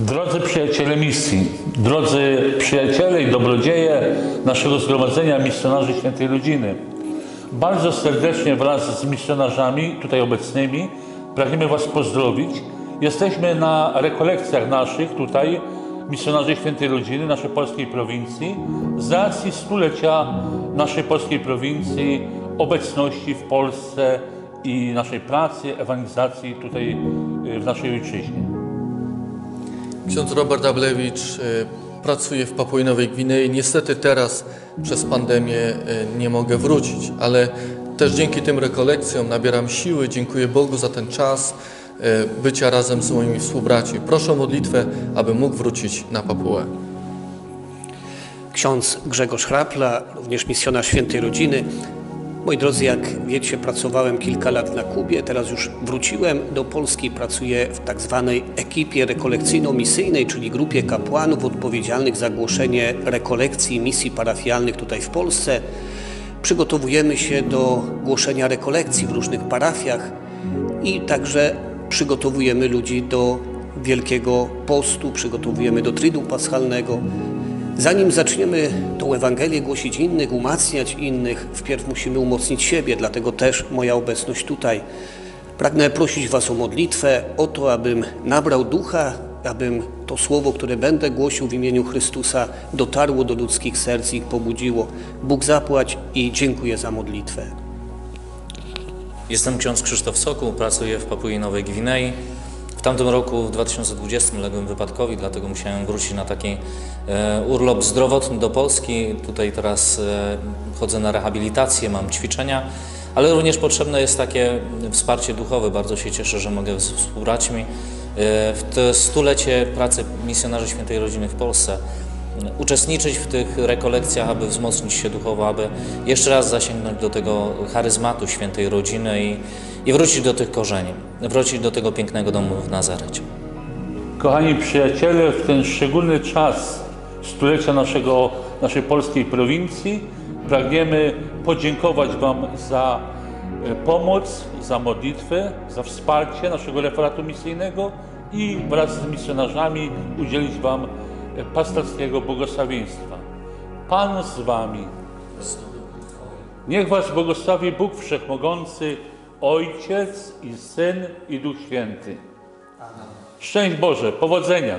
Drodzy przyjaciele misji, drodzy przyjaciele i dobrodzieje naszego zgromadzenia misjonarzy świętej rodziny, bardzo serdecznie wraz z misjonarzami tutaj obecnymi pragniemy Was pozdrowić. Jesteśmy na rekolekcjach naszych tutaj, misjonarzy świętej rodziny, naszej polskiej prowincji, z racji stulecia naszej polskiej prowincji, obecności w Polsce i naszej pracy, ewangelizacji tutaj y, w naszej ojczyźnie. Ksiądz Robert Ablewicz y, pracuje w Papui Nowej Gwinei. Niestety teraz przez pandemię y, nie mogę wrócić, ale też dzięki tym rekolekcjom nabieram siły. Dziękuję Bogu za ten czas y, bycia razem z moimi współbraćmi. Proszę o modlitwę, aby mógł wrócić na Papułę. Ksiądz Grzegorz Hrapla, również misjonarz Świętej Rodziny. Moi drodzy, jak wiecie, pracowałem kilka lat na Kubie, teraz już wróciłem do Polski, pracuję w tak zwanej ekipie rekolekcyjno-misyjnej, czyli grupie kapłanów odpowiedzialnych za głoszenie rekolekcji misji parafialnych tutaj w Polsce. Przygotowujemy się do głoszenia rekolekcji w różnych parafiach i także przygotowujemy ludzi do Wielkiego Postu, przygotowujemy do Tridu Paschalnego. Zanim zaczniemy tą Ewangelię głosić innych, umacniać innych, wpierw musimy umocnić siebie, dlatego też moja obecność tutaj. Pragnę prosić Was o modlitwę, o to, abym nabrał ducha, abym to słowo, które będę głosił w imieniu Chrystusa, dotarło do ludzkich serc i pobudziło. Bóg zapłać i dziękuję za modlitwę. Jestem ksiądz Krzysztof Sokół, pracuję w Papui Nowej Gwinei. W tamtym roku, w 2020, uległem wypadkowi, dlatego musiałem wrócić na taki e, urlop zdrowotny do Polski. Tutaj teraz e, chodzę na rehabilitację, mam ćwiczenia, ale również potrzebne jest takie wsparcie duchowe. Bardzo się cieszę, że mogę z współbraćmi e, w to stulecie pracy misjonarzy Świętej Rodziny w Polsce uczestniczyć w tych rekolekcjach, aby wzmocnić się duchowo, aby jeszcze raz zasięgnąć do tego charyzmatu świętej rodziny i, i wrócić do tych korzeni, wrócić do tego pięknego domu w Nazarecie. Kochani przyjaciele, w ten szczególny czas stulecia naszego, naszej polskiej prowincji pragniemy podziękować Wam za e, pomoc, za modlitwę, za wsparcie naszego referatu misyjnego i wraz z misjonarzami udzielić Wam e, pastorskiego błogosławieństwa. Pan z Wami. Niech Was błogosławi Bóg Wszechmogący, Ojciec i Syn i Duch Święty. Szczęść Boże, powodzenia.